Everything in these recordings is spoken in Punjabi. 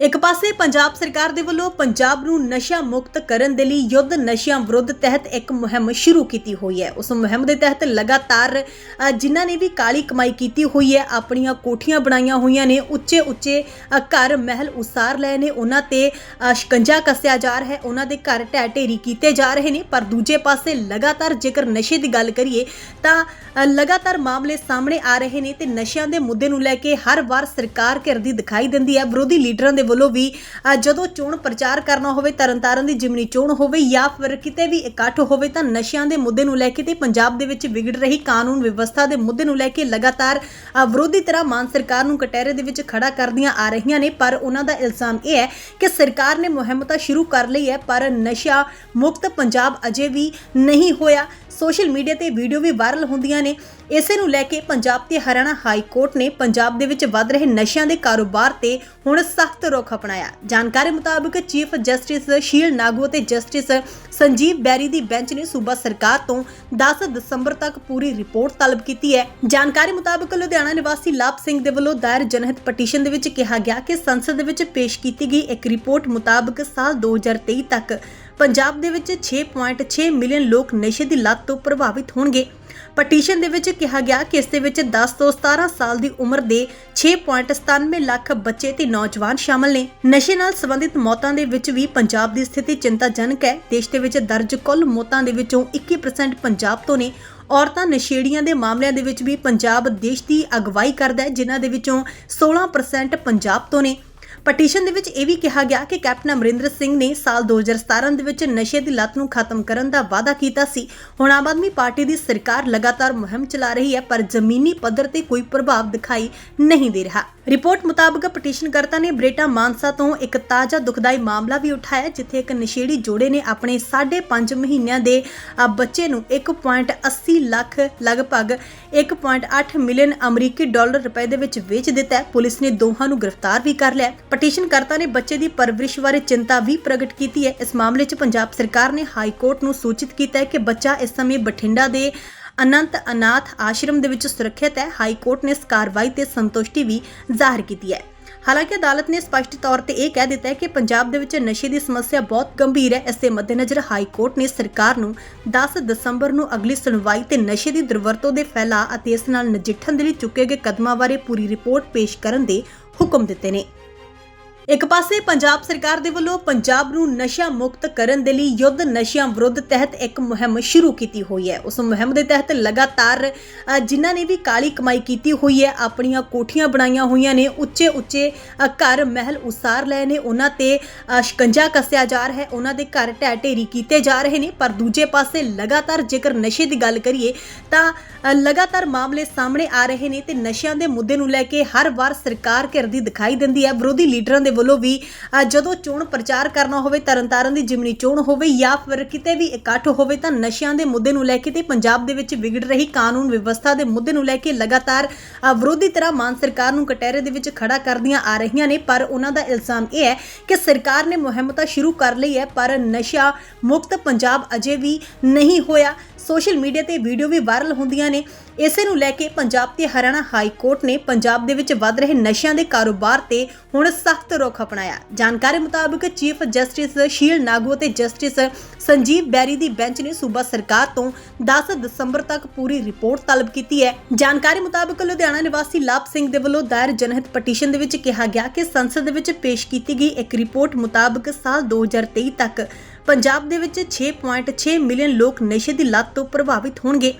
ਇੱਕ ਪਾਸੇ ਪੰਜਾਬ ਸਰਕਾਰ ਦੇ ਵੱਲੋਂ ਪੰਜਾਬ ਨੂੰ ਨਸ਼ਾ ਮੁਕਤ ਕਰਨ ਦੇ ਲਈ ਯੁੱਧ ਨਸ਼ਿਆਂ ਵਿਰੁੱਧ ਤਹਿਤ ਇੱਕ ਮੁਹਿੰਮ ਸ਼ੁਰੂ ਕੀਤੀ ਹੋਈ ਹੈ। ਉਸ ਮੁਹਿੰਮ ਦੇ ਤਹਿਤ ਲਗਾਤਾਰ ਜਿਨ੍ਹਾਂ ਨੇ ਵੀ ਕਾਲੀ ਕਮਾਈ ਕੀਤੀ ਹੋਈ ਹੈ, ਆਪਣੀਆਂ ਕੋਠੀਆਂ ਬਣਾਈਆਂ ਹੋਈਆਂ ਨੇ ਉੱਚੇ ਉੱਚੇ ਘਰ ਮਹਿਲ ਉਸਾਰ ਲਏ ਨੇ, ਉਹਨਾਂ ਤੇ ਸ਼ਿਕੰਜਾ ਕੱਸਿਆ ਜਾ ਰਿਹਾ ਹੈ, ਉਹਨਾਂ ਦੇ ਘਰ ਢਹਿ ਢੇਰੀ ਕੀਤੇ ਜਾ ਰਹੇ ਨੇ, ਪਰ ਦੂਜੇ ਪਾਸੇ ਲਗਾਤਾਰ ਜੇਕਰ ਨਸ਼ੇ ਦੀ ਗੱਲ ਕਰੀਏ, ਤਾਂ ਲਗਾਤਾਰ ਮਾਮਲੇ ਸਾਹਮਣੇ ਆ ਰਹੇ ਨੇ ਤੇ ਨਸ਼ਿਆਂ ਦੇ ਮੁੱਦੇ ਨੂੰ ਲੈ ਕੇ ਹਰ ਵਾਰ ਸਰਕਾਰ ਘਿਰਦੀ ਦਿਖਾਈ ਦਿੰਦੀ ਹੈ। ਵਿਰੋਧੀ ਲੀਡਰਾਂ ਦੇ ਵੱਲੋਂ ਵੀ ਜਦੋਂ ਚੋਣ ਪ੍ਰਚਾਰ ਕਰਨਾ ਹੋਵੇ, ਤਰਨਤਾਰਨ ਦੀ ਜਿਮਨੀ ਚੋਣ ਹੋਵੇ ਜਾਂ ਫਿਰ ਕਿਤੇ ਵੀ ਇਕੱਠ ਹੋਵੇ, ਤਾਂ ਨਸ਼ਿਆਂ ਦੇ ਮੁੱਦੇ ਨੂੰ ਲੈ ਕੇ ਤੇ ਪੰਜਾਬ ਦੇ ਵਿੱਚ ਵਿਗੜ ਰਹੀ ਕਾਨੂੰਨ ਵਿਵਸਥਾ ਦੇ ਮੁੱਦੇ ਨੂੰ ਲੈ ਕੇ ਲਗਾਤਾਰ ਵਿਰੋਧੀ ਤਰ੍ਹਾਂ ਮਾਨ ਸਰਕਾਰ ਨੂੰ ਕਟਹਿਰੇ ਦੇ ਵਿੱਚ ਖੜਾ ਕਰਦੀਆਂ ਆ ਰਹੀਆਂ ਨੇ। ਪਰ ਉਹਨਾਂ ਦਾ ਇਲਜ਼ਾਮ ਇਹ ਹੈ ਕਿ ਸਰਕਾਰ ਨੇ ਮੁਹਿੰਮ ਤਾਂ ਸ਼ੁਰੂ ਕਰ ਲਈ ਹੈ, ਪਰ ਨਸ਼ਾ ਮੁਕਤ ਪੰਜਾਬ ਅਜੇ ਵੀ ਨਹੀਂ ਹੋਇਆ। ਸੋਸ਼ਲ ਮੀਡੀਆ ਤੇ ਵੀਡੀਓ ਵੀ ਵਾਇਰਲ ਹੁੰਦੀਆਂ ਨੇ। ਇਸੇ ਨੂੰ ਲੈ ਕੇ ਪੰਜਾਬ ਤੇ ਹਰਿਆਣਾ ਹਾਈ ਕੋਰਟ ਨੇ ਪੰਜਾਬ ਦੇ ਵਿੱਚ ਵੱਧ ਰਹੇ ਨਸ਼ਿਆਂ ਦੇ ਕਾਰੋਬਾਰ ਤੇ ਹੁਣ ਸਖਤ ਰੁਖ ਅਪਣਾਇਆ। ਜਾਣਕਾਰੀ ਮੁਤਾਬਕ ਚੀਫ ਜਸਟਿਸ ਸ਼ੀਲ ਨਾਗੂ ਅਤੇ ਜਸਟਿਸ ਸੰਜੀਵ ਬੈਰੀ ਦੀ ਬੈਂਚ ਨੇ ਸੂਬਾ ਸਰਕਾਰ ਤੋਂ 10 ਦਸੰਬਰ ਤੱਕ ਪੂਰੀ ਰਿਪੋਰਟ ਤਲਬ ਕੀਤੀ ਹੈ। ਜਾਣਕਾਰੀ ਮੁਤਾਬਕ ਲੁਧਿਆਣਾ ਨਿਵਾਸੀ ਲਾਭ ਸਿੰਘ ਦੇ ਵੱਲੋਂ ਦਾਇਰ ਜਨਹਿਤ ਪਟੀਸ਼ਨ ਦੇ ਵਿੱਚ ਕਿਹਾ ਗਿਆ ਕਿ ਸੰਸਦ ਦੇ ਵਿੱਚ ਪੇਸ਼ ਕੀਤੀ ਗਈ ਇੱਕ ਰਿਪੋਰਟ ਮੁਤਾਬਕ ਸਾਲ 2023 ਤੱਕ ਪੰਜਾਬ ਦੇ ਵਿੱਚ 6.6 ਮਿਲੀਅਨ ਲੋਕ ਨਸ਼ੇ ਦੀ ਲੱਤ ਤੋਂ ਪ੍ਰਭਾਵਿਤ ਹੋਣਗੇ। ਪਟੀਸ਼ਨ ਦੇ ਵਿੱਚ ਕਿਹਾ ਗਿਆ ਕਿ ਇਸ ਦੇ ਵਿੱਚ 10 ਤੋਂ 17 ਸਾਲ ਦੀ ਉਮਰ ਦੇ 6.97 ਲੱਖ ਬੱਚੇ ਤੇ ਨੌਜਵਾਨ ਸ਼ਾਮਲ ਨੇ। ਨਸ਼ੇ ਨਾਲ ਸੰਬੰਧਿਤ ਮੌਤਾਂ ਦੇ ਵਿੱਚ ਵੀ ਪੰਜਾਬ ਦੀ ਸਥਿਤੀ ਚਿੰਤਾਜਨਕ ਹੈ। ਦੇਸ਼ ਦੇ ਵਿੱਚ ਦਰਜ ਕੁੱਲ ਮੌਤਾਂ ਦੇ ਵਿੱਚੋਂ 21% ਪੰਜਾਬ ਤੋਂ ਨੇ। ਔਰਤਾਂ ਨਸ਼ੇੜੀਆਂ ਦੇ ਮਾਮਲਿਆਂ ਦੇ ਵਿੱਚ ਵੀ ਪੰਜਾਬ ਦੇਸ਼ ਦੀ ਅਗਵਾਈ ਕਰਦਾ ਹੈ, ਜਿਨ੍ਹਾਂ ਦੇ ਵਿੱਚੋਂ 16% ਪੰਜਾਬ ਤੋਂ ਨੇ। ਪਟੀਸ਼ਨ ਦੇ ਵਿੱਚ ਇਹ ਵੀ ਕਿਹਾ ਗਿਆ ਕਿ ਕੈਪਟਨ ਅਮਰਿੰਦਰ ਸਿੰਘ ਨੇ ਸਾਲ 2017 ਦੇ ਵਿੱਚ ਨਸ਼ੇ ਦੀ ਲਤ ਨੂੰ ਖਤਮ ਕਰਨ ਦਾ ਵਾਅਦਾ ਕੀਤਾ ਸੀ। ਹੁਣ ਆਮ ਆਦਮੀ ਪਾਰਟੀ ਦੀ ਸਰਕਾਰ ਲਗਾਤਾਰ ਮੁਹਿੰਮ ਚਲਾ ਰਹੀ ਹੈ, ਪਰ ਜ਼ਮੀਨੀ ਪੱਧਰ ਤੇ ਕੋਈ ਪ੍ਰਭਾਵ ਦਿਖਾਈ ਨਹੀਂ ਦੇ ਰਿਹਾ। ਰਿਪੋਰਟ ਮੁਤਾਬਕ ਪਟੀਸ਼ਨਕਰਤਾ ਨੇ ਬ੍ਰੇਟਾ ਮਾਨਸਾ ਤੋਂ ਇੱਕ ਤਾਜ਼ਾ ਦੁਖਦਾਈ ਮਾਮਲਾ ਵੀ ਉਠਾਇਆ, ਜਿੱਥੇ ਇੱਕ ਨਸ਼ੇੜੀ ਜੋੜੇ ਨੇ ਆਪਣੇ 5.5 ਮਹੀਨਿਆਂ ਦੇ ਬੱਚੇ ਨੂੰ 1.80 ਲੱਖ ਲਗਭਗ 1.8 ਮਿਲੀਅਨ ਅਮਰੀਕੀ ਡਾਲਰ ਰੁਪਏ ਦੇ ਵਿੱਚ ਵੇਚ ਦਿੱਤਾ ਪੁਲਿਸ ਨੇ ਦੋਹਾਂ ਨੂੰ ਗ੍ਰਿਫਤਾਰ ਵੀ ਕਰ ਲਿਆ ਪਟੀਸ਼ਨ ਕਰਤਾ ਨੇ ਬੱਚੇ ਦੀ ਪਰਵਰਿਸ਼ ਬਾਰੇ ਚਿੰਤਾ ਵੀ ਪ੍ਰਗਟ ਕੀਤੀ ਹੈ। ਇਸ ਮਾਮਲੇ 'ਚ ਪੰਜਾਬ ਸਰਕਾਰ ਨੇ ਹਾਈ ਕੋਰਟ ਨੂੰ ਸੂਚਿਤ ਕੀਤਾ ਹੈ ਕਿ ਬੱਚਾ ਇਸ ਸਮੇਂ ਬਠਿੰਡਾ ਦੇ ਅਨੰਤ ਅਨਾਥ ਆਸ਼ਰਮ ਦੇ ਵਿੱਚ ਸੁਰੱਖਿਅਤ ਹੈ। ਹਾਈ ਕੋਰਟ ਨੇ ਇਸ ਕਾਰਵਾਈ ਤੇ ਸੰਤੁਸ਼ਟੀ ਵੀ ਜ਼ਾਹਰ ਕੀਤੀ ਹੈ। ਹਾਲਾਂਕਿ ਅਦਾਲਤ ਨੇ ਸਪਸ਼ਟ ਤੌਰ ਤੇ ਇਹ ਕਹਿ ਦਿੱਤਾ ਹੈ ਕਿ ਪੰਜਾਬ ਦੇ ਵਿੱਚ ਨਸ਼ੇ ਦੀ ਸਮੱਸਿਆ ਬਹੁਤ ਗੰਭੀਰ ਹੈ। ਇਸ ਦੇ ਮੱਦੇਨਜ਼ਰ ਹਾਈ ਕੋਰਟ ਨੇ ਸਰਕਾਰ ਨੂੰ 10 ਦਸੰਬਰ ਨੂੰ ਅਗਲੀ ਸੁਣਵਾਈ ਤੇ ਨਸ਼ੇ ਦੀ ਦੁਰਵਰਤੋਂ ਦੇ ਫੈਲਾਅ ਅਤੇ ਇਸ ਨਾਲ ਨਜਿੱਠਣ ਦੇ ਲਈ ਚੁੱਕੇ ਗਏ ਕਦਮਾਂ ਬਾਰੇ ਪੂਰੀ ਰਿਪੋਰਟ ਪੇਸ਼ ਕਰਨ ਦੇ ਹੁਕਮ ਦਿੱਤੇ ਨੇ। ਇੱਕ ਪਾਸੇ ਪੰਜਾਬ ਸਰਕਾਰ ਦੇ ਵੱਲੋਂ ਪੰਜਾਬ ਨੂੰ ਨਸ਼ਾ ਮੁਕਤ ਕਰਨ ਦੇ ਲਈ ਯੁੱਧ ਨਸ਼ਿਆਂ ਵਿਰੁੱਧ ਤਹਿਤ ਇੱਕ ਮੁਹਿੰਮ ਸ਼ੁਰੂ ਕੀਤੀ ਹੋਈ ਹੈ। ਉਸ ਮੁਹਿੰਮ ਦੇ ਤਹਿਤ ਲਗਾਤਾਰ ਜਿਨ੍ਹਾਂ ਨੇ ਵੀ ਕਾਲੀ ਕਮਾਈ ਕੀਤੀ ਹੋਈ ਹੈ, ਆਪਣੀਆਂ ਕੋਠੀਆਂ ਬਣਾਈਆਂ ਹੋਈਆਂ ਨੇ ਉੱਚੇ ਉੱਚੇ ਘਰ ਮਹਿਲ ਉਸਾਰ ਲਏ ਨੇ, ਉਹਨਾਂ ਤੇ ਸ਼ਿਕੰਜਾ ਕੱਸਿਆ ਜਾ ਰਿਹਾ ਹੈ, ਉਹਨਾਂ ਦੇ ਘਰ ਢਹਿ ਢੇਰੀ ਕੀਤੇ ਜਾ ਰਹੇ ਨੇ, ਪਰ ਦੂਜੇ ਪਾਸੇ ਲਗਾਤਾਰ ਜੇਕਰ ਨਸ਼ੇ ਦੀ ਗੱਲ ਕਰੀਏ, ਤਾਂ ਲਗਾਤਾਰ ਮਾਮਲੇ ਸਾਹਮਣੇ ਆ ਰਹੇ ਨੇ ਤੇ ਨਸ਼ਿਆਂ ਦੇ ਮੁੱਦੇ ਨੂੰ ਲੈ ਕੇ ਹਰ ਵਾਰ ਸਰਕਾਰ ਘਿਰਦੀ ਦਿਖਾਈ ਦਿੰਦੀ ਹੈ। ਵਿਰੋਧੀ ਲੀਡਰਾਂ ਦੇ ਵੱਲੋਂ ਵੀ ਜਦੋਂ ਚੋਣ ਪ੍ਰਚਾਰ ਕਰਨਾ ਹੋਵੇ, ਤਰਨਤਾਰਨ ਦੀ ਜਿਮਨੀ ਚੋਣ ਹੋਵੇ ਜਾਂ ਫਿਰ ਕਿਤੇ ਵੀ ਇਕੱਠ ਹੋਵੇ ਤਾਂ ਨਸ਼ਿਆਂ ਦੇ ਮੁੱਦੇ ਨੂੰ ਲੈ ਕੇ ਤੇ ਪੰਜਾਬ ਦੇ ਵਿੱਚ ਵਿਗੜ ਰਹੀ ਕਾਨੂੰਨ ਵਿਵਸਥਾ ਦੇ ਮੁੱਦੇ ਨੂੰ ਲੈ ਕੇ ਲਗਾਤਾਰ ਵਿਰੋਧੀ ਤਰ੍ਹਾਂ ਮਾਨ ਸਰਕਾਰ ਨੂੰ ਕਟਹਿਰੇ ਦੇ ਵਿੱਚ ਖੜਾ ਕਰਦੀਆਂ ਆ ਰਹੀਆਂ ਨੇ। ਪਰ ਉਹਨਾਂ ਦਾ ਇਲਜ਼ਾਮ ਇਹ ਹੈ ਕਿ ਸਰਕਾਰ ਨੇ ਮੁਹਿੰਮ ਤਾਂ ਸ਼ੁਰੂ ਕਰ ਲਈ ਹੈ, ਪਰ ਨਸ਼ਾ ਮੁਕਤ ਪੰਜਾਬ ਅਜੇ ਵੀ ਨਹੀਂ ਹੋਇਆ। ਸੋਸ਼ਲ ਮੀਡੀਆ ਤੇ ਵੀਡੀਓ ਵੀ ਵਾਇਰਲ ਹੁੰਦੀਆਂ ਨੇ। ਇਸੇ ਨੂੰ ਲੈ ਕੇ ਪੰਜਾਬ ਤੇ ਹਰਿਆਣਾ ਹਾਈ ਕੋਰਟ ਨੇ ਪੰਜਾਬ ਦੇ ਵਿੱਚ ਵੱਧ ਰਹੇ ਨਸ਼ਿਆਂ ਦੇ ਕਾਰੋਬਾਰ ਤੇ ਹੁਣ ਸਖਤ ਰੁਖ ਅਪਣਾਇਆ। ਜਾਣਕਾਰੀ ਮੁਤਾਬਕ ਚੀਫ ਜਸਟਿਸ ਸ਼ੀਲ ਨਾਗੂ ਅਤੇ ਜਸਟਿਸ ਸੰਜੀਵ ਬੈਰੀ ਦੀ ਬੈਂਚ ਨੇ ਸੂਬਾ ਸਰਕਾਰ ਤੋਂ 10 ਦਸੰਬਰ ਤੱਕ ਪੂਰੀ ਰਿਪੋਰਟ ਤਲਬ ਕੀਤੀ ਹੈ। ਜਾਣਕਾਰੀ ਮੁਤਾਬਕ ਲੁਧਿਆਣਾ ਨਿਵਾਸੀ ਲਾਭ ਸਿੰਘ ਦੇ ਵੱਲੋਂ ਦਾਇਰ ਜਨਹਿਤ ਪਟੀਸ਼ਨ ਦੇ ਵਿੱਚ ਕਿਹਾ ਗਿਆ ਕਿ ਸੰਸਦ ਦੇ ਵਿੱਚ ਪੇਸ਼ ਕੀਤੀ ਗਈ ਇੱਕ ਰਿਪੋਰਟ ਮੁਤਾਬਕ ਸਾਲ 2023 ਤੱਕ ਪੰਜਾਬ ਦੇ ਵਿੱਚ 6.6 ਮਿਲੀਅਨ ਲੋਕ ਨਸ਼ੇ ਦੀ ਲਤ ਤੋਂ ਪ੍ਰਭਾਵਿਤ ਹੋਣਗੇ।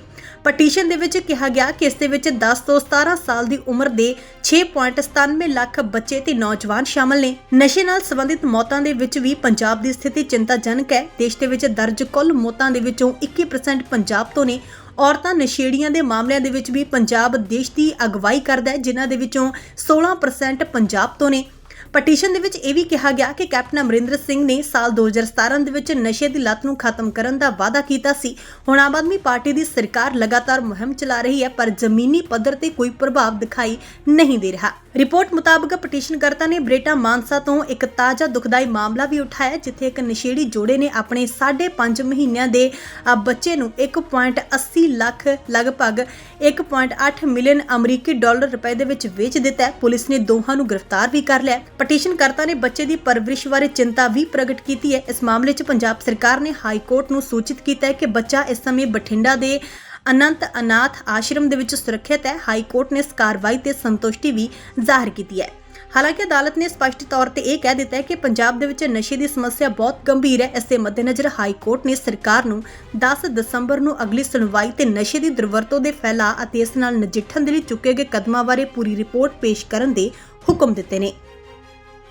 ਪਟੀਸ਼ਨ ਦੇ ਵਿੱਚ ਕਿਹਾ ਗਿਆ ਕਿ ਇਸ ਦੇ ਵਿੱਚ 10 ਤੋਂ 17 ਸਾਲ ਦੀ ਉਮਰ ਦੇ 6.97 ਲੱਖ ਬੱਚੇ ਤੇ ਨੌਜਵਾਨ ਸ਼ਾਮਲ ਨੇ। ਨਸ਼ੇ ਨਾਲ ਸੰਬੰਧਿਤ ਮੌਤਾਂ ਦੇ ਵਿੱਚ ਵੀ ਪੰਜਾਬ ਦੀ ਸਥਿਤੀ ਚਿੰਤਾਜਨਕ ਹੈ। ਦੇਸ਼ ਦੇ ਵਿੱਚ ਦਰਜ ਕੁੱਲ ਮੌਤਾਂ ਦੇ ਵਿੱਚੋਂ 21% ਪੰਜਾਬ ਤੋਂ ਨੇ। ਔਰਤਾਂ ਨਸ਼ੇੜੀਆਂ ਦੇ ਮਾਮਲਿਆਂ ਦੇ ਵਿੱਚ ਵੀ ਪੰਜਾਬ ਦੇਸ਼ ਦੀ ਅਗਵਾਈ ਕਰਦਾ ਹੈ, ਜਿਨ੍ਹਾਂ ਦੇ ਵਿੱਚੋਂ 16% ਪੰਜਾਬ ਤੋਂ ਨੇ। ਪਟੀਸ਼ਨ ਦੇ ਵਿੱਚ ਇਹ ਵੀ ਕਿਹਾ ਗਿਆ ਕਿ ਕੈਪਟਨ ਅਮਰਿੰਦਰ ਸਿੰਘ ਨੇ ਸਾਲ 2017 ਦੇ ਵਿੱਚ ਨਸ਼ੇ ਦੀ ਲਤ ਨੂੰ ਖਤਮ ਕਰਨ ਦਾ ਵਾਅਦਾ ਕੀਤਾ ਸੀ। ਹੁਣ ਆਮ ਆਦਮੀ ਪਾਰਟੀ ਦੀ ਸਰਕਾਰ ਲਗਾਤਾਰ ਮੁਹਿੰਮ ਚਲਾ ਰਹੀ ਹੈ, ਪਰ ਜ਼ਮੀਨੀ ਪੱਧਰ ਤੇ ਕੋਈ ਪ੍ਰਭਾਵ ਦਿਖਾਈ ਨਹੀਂ ਦੇ ਰਿਹਾ। ਰਿਪੋਰਟ ਮੁਤਾਬਕ ਪਟੀਸ਼ਨਕਰਤਾ ਨੇ ਬ੍ਰੇਟਾ ਮਾਨਸਾ ਤੋਂ ਇੱਕ ਤਾਜ਼ਾ ਦੁਖਦਾਈ ਮਾਮਲਾ ਵੀ ਉਠਾਇਆ ਜਿੱਥੇ ਇੱਕ ਨਸ਼ੇੜੀ ਜੋੜੇ ਨੇ ਆਪਣੇ 5.5 ਮਹੀਨਿਆਂ ਦੇ ਅ, ਬੱਚੇ ਨੂੰ 1.80 ਲੱਖ ਲਗਭਗ 1.8 ਮਿਲੀਅਨ ਅਮਰੀਕੀ ਡਾਲਰ ਰੁਪਏ ਦੇ ਵਿੱਚ ਵੇਚ ਦਿੱਤਾ ਪੁਲਿਸ ਨੇ ਦੋਹਾਂ ਨੂੰ ਗ੍ਰਿਫਤਾਰ ਵੀ ਕਰ ਲਿਆ ਹੈ। ਪਟੀਸ਼ਨਕਰਤਾ ਨੇ ਬੱਚੇ ਦੀ ਪਰਵਰਿਸ਼ ਬਾਰੇ ਚਿੰਤਾ ਵੀ ਪ੍ਰਗਟ ਕੀਤੀ ਹੈ ਇਸ ਮਾਮਲੇ 'ਚ ਪੰਜਾਬ ਸਰਕਾਰ ਨੇ ਹਾਈ ਕੋਰਟ ਨੂੰ ਸੂਚਿਤ ਕੀਤਾ ਹੈ ਕਿ ਬੱਚਾ ਇਸ ਸਮੇਂ ਬਠਿੰਡਾ ਦੇ ਅਨੰਤ ਅਨਾਥ ਆਸ਼ਰਮ ਦੇ ਵਿੱਚ ਸੁਰੱਖਿਅਤ ਹੈ। ਹਾਈ ਕੋਰਟ ਨੇ ਇਸ ਕਾਰਵਾਈ ਤੇ ਸੰਤੁਸ਼ਟੀ ਵੀ ਜ਼ਾਹਰ ਕੀਤੀ ਹੈ। ਹਾਲਾਂਕਿ ਅਦਾਲਤ ਨੇ ਸਪਸ਼ਟ ਤੌਰ ਤੇ ਇਹ ਕਹਿ ਦਿੱਤਾ ਹੈ ਕਿ ਪੰਜਾਬ ਦੇ ਵਿੱਚ ਨਸ਼ੇ ਦੀ ਸਮੱਸਿਆ ਬਹੁਤ ਗੰਭੀਰ ਹੈ। ਇਸ ਦੇ ਮੱਦੇਨਜ਼ਰ ਹਾਈ ਕੋਰਟ ਨੇ ਸਰਕਾਰ ਨੂੰ 10 ਦਸੰਬਰ ਨੂੰ ਅਗਲੀ ਸੁਣਵਾਈ ਤੇ ਨਸ਼ੇ ਦੀ ਦੁਰਵਰਤੋਂ ਦੇ ਫੈਲਾਅ ਅਤੇ ਇਸ ਨਾਲ ਨਜਿੱਠਣ ਦੇ ਲਈ ਚੁੱਕੇ ਗਏ ਕਦਮਾਂ ਬਾਰੇ ਪੂਰੀ ਰਿਪੋਰਟ ਪੇਸ਼ ਕਰਨ ਦੇ ਹੁਕਮ ਦਿੱਤੇ ਨੇ।